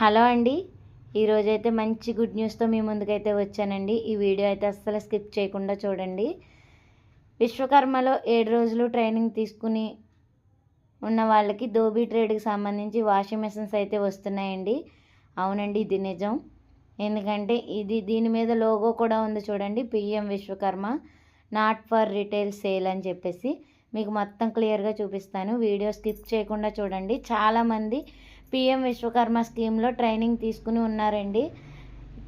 Hello అండి. ఈరోజైతే మంచి గుడ్ న్యూస్తో మీ ముందుకైతే వచ్చానండి. ఈ వీడియో అయితే అస్సలు స్కిప్ చేయకుండా చూడండి. విశ్వకర్మలో ఏడు రోజులు ట్రైనింగ్ తీసుకుని ఉన్న వాళ్ళకి దోబీ ట్రేడ్కి సంబంధించి వాషింగ్ మెషిన్స్ అయితే వస్తున్నాయండి. అవునండి ఇది నిజం. ఎందుకంటే ఇది దీని మీద లోగో కూడా ఉంది చూడండి PM Vishwakarma. Not for retail sale అని చెప్పేసి మీకు మొత్తం క్లియర్గా చూపిస్తాను. వీడియో స్కిప్ చేయకుండా చూడండి. చాలామంది పిఎం విశ్వకర్మ స్కీమ్లో ట్రైనింగ్ తీసుకుని ఉన్నారండి.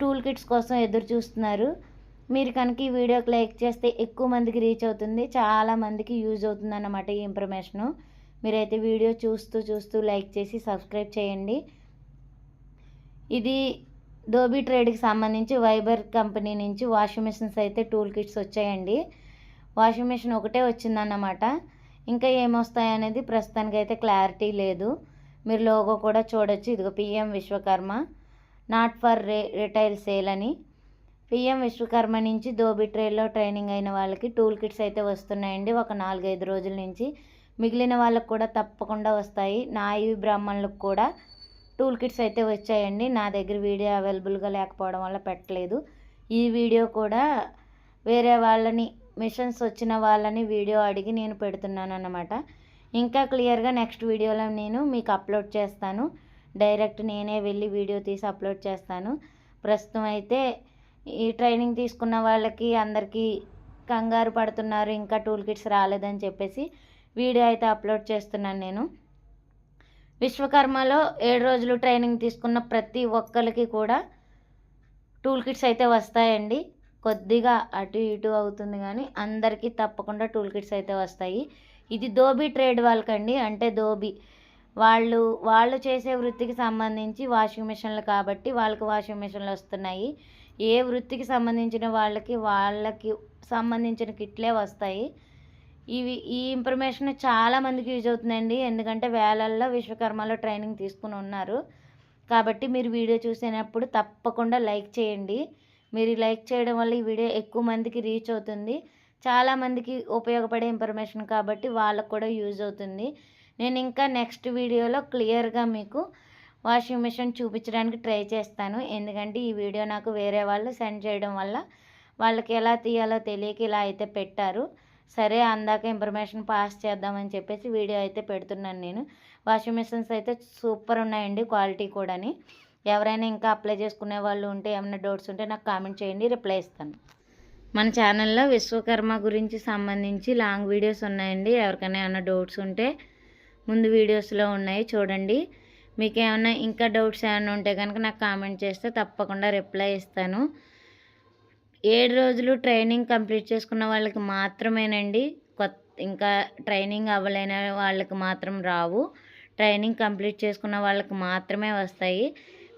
టూల్ కిట్స్ కోసం ఎదురు చూస్తున్నారు. మీరు కనుక ఈ వీడియోకి లైక్ చేస్తే ఎక్కువ మందికి రీచ్ అవుతుంది. చాలా మందికి యూజ్ అవుతుంది అన్నమాట ఈ ఇన్ఫర్మేషను. మీరైతే వీడియో చూస్తూ చూస్తూ లైక్ చేసి సబ్స్క్రైబ్ చేయండి. ఇది దోబీ ట్రేడ్కి సంబంధించి వైబర్ కంపెనీ నుంచి వాషింగ్ మిషన్స్ అయితే టూల్ కిట్స్ వచ్చాయండి. వాషింగ్ మిషన్ ఒకటే వచ్చిందన్నమాట. ఇంకా ఏమొస్తాయనేది ప్రస్తుతానికి అయితే క్లారిటీ లేదు. మీరు లోగో కూడా చూడొచ్చు. ఇదిగో PM Vishwakarma. Not for re retail sale అని. పిఎం విశ్వకర్మ నుంచి దోబి ట్రైల్లో ట్రైనింగ్ అయిన వాళ్ళకి టూల్ కిట్స్ అయితే వస్తున్నాయండి. ఒక నాలుగైదు రోజుల నుంచి. మిగిలిన వాళ్ళకు కూడా తప్పకుండా వస్తాయి. నాయి బ్రాహ్మణులకు కూడా టూల్ కిట్స్ అయితే వచ్చాయండి. నా దగ్గర వీడియో అవైలబుల్గా లేకపోవడం వల్ల పెట్టలేదు. ఈ వీడియో కూడా వేరే వాళ్ళని మిషన్స్ వచ్చిన వాళ్ళని వీడియో అడిగి నేను పెడుతున్నాను అన్నమాట ఇంకా క్లియర్గా నెక్స్ట్ వీడియోలో నేను మీకు అప్లోడ్ చేస్తాను. డైరెక్ట్ నేనే వెళ్ళి వీడియో తీసి అప్లోడ్ చేస్తాను. ప్రస్తుతం అయితే ఈ ట్రైనింగ్ తీసుకున్న వాళ్ళకి అందరికీ కంగారు పడుతున్నారు ఇంకా టూల్ కిట్స్ రాలేదని చెప్పేసి వీడియో అయితే అప్లోడ్ చేస్తున్నాను నేను. విశ్వకర్మలో ఏడు రోజులు ట్రైనింగ్ తీసుకున్న ప్రతి ఒక్కరికి కూడా టూల్ కిట్స్ అయితే వస్తాయండి. కొద్దిగా అటు ఇటు అవుతుంది కానీ అందరికీ తప్పకుండా టూల్ కిట్స్ అయితే వస్తాయి. ఇది దోబీ ట్రేడ్ వాళ్ళకండి. అంటే దోబీ వాళ్ళు వాళ్ళు చేసే వృత్తికి సంబంధించి వాషింగ్ మిషన్లు కాబట్టి వాళ్ళకి వాషింగ్ మిషన్లు వస్తున్నాయి. ఏ వృత్తికి సంబంధించిన వాళ్ళకి వాళ్ళకి సంబంధించిన కిట్లే వస్తాయి. ఇవి ఈ ఇన్ఫర్మేషన్ చాలామందికి యూజ్ అవుతుందండి. ఎందుకంటే వేలల్లో విశ్వకర్మలో ట్రైనింగ్ తీసుకుని ఉన్నారు. కాబట్టి మీరు వీడియో చూసినప్పుడు తప్పకుండా లైక్ చేయండి. మీరు లైక్ చేయడం వల్ల ఈ వీడియో ఎక్కువ మందికి రీచ్ అవుతుంది. చాలామందికి ఉపయోగపడే ఇన్ఫర్మేషన్ కాబట్టి వాళ్ళకు కూడా యూజ్ అవుతుంది. నేను ఇంకా నెక్స్ట్ వీడియోలో క్లియర్గా మీకు వాషింగ్ మిషన్ చూపించడానికి ట్రై చేస్తాను. ఎందుకంటే ఈ వీడియో నాకు వేరే వాళ్ళు సెండ్ చేయడం వల్ల వాళ్ళకి ఎలా తీయాలో తెలియక ఇలా అయితే పెట్టారు. సరే అందాక ఇన్ఫర్మేషన్ పాస్ చేద్దామని చెప్పేసి వీడియో అయితే పెడుతున్నాను నేను. వాషింగ్ మిషన్స్ అయితే సూపర్ ఉన్నాయండి క్వాలిటీ కూడాని. ఎవరైనా ఇంకా అప్లై చేసుకునే వాళ్ళు ఉంటే ఏమైనా డౌట్స్ ఉంటే నాకు కామెంట్ చేయండి రిప్లై ఇస్తాను. మన ఛానల్లో విశ్వకర్మ గురించి సంబంధించి లాంగ్ వీడియోస్ ఉన్నాయండి. ఎవరికైనా ఏమైనా డౌట్స్ ఉంటే ముందు వీడియోస్లో ఉన్నాయి చూడండి. మీకు ఏమైనా ఇంకా డౌట్స్ ఏమైనా ఉంటే కనుక నాకు కామెంట్ చేస్తే తప్పకుండా రిప్లై ఇస్తాను. ఏడు రోజులు ట్రైనింగ్ కంప్లీట్ చేసుకున్న వాళ్ళకి మాత్రమేనండి. కొత్త ఇంకా ట్రైనింగ్ అవ్వలేని వాళ్ళకి మాత్రం రావు. ట్రైనింగ్ కంప్లీట్ చేసుకున్న వాళ్ళకి మాత్రమే వస్తాయి.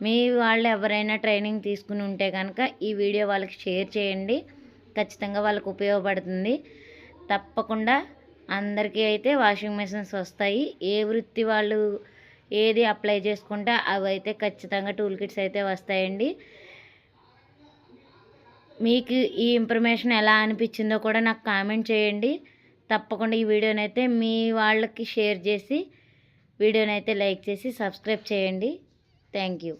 మీ వాళ్ళు ఎవరైనా ట్రైనింగ్ తీసుకుని ఉంటే కనుక ఈ వీడియో వాళ్ళకి షేర్ చేయండి. ఖచ్చితంగా వాళ్ళకు ఉపయోగపడుతుంది. తప్పకుండా అందరికీ అయితే వాషింగ్ మిషన్స్ వస్తాయి. ఏ వృత్తి వాళ్ళు ఏది అప్లై చేసుకుంటే అవి అయితే ఖచ్చితంగా టూల్ కిట్స్ అయితే వస్తాయండి. మీకు ఈ ఇన్ఫర్మేషన్ ఎలా అనిపించిందో కూడా నాకు కామెంట్ చేయండి. తప్పకుండా ఈ వీడియోనైతే మీ వాళ్ళకి షేర్ చేసి వీడియోనైతే లైక్ చేసి సబ్స్క్రైబ్ చేయండి. Thank you.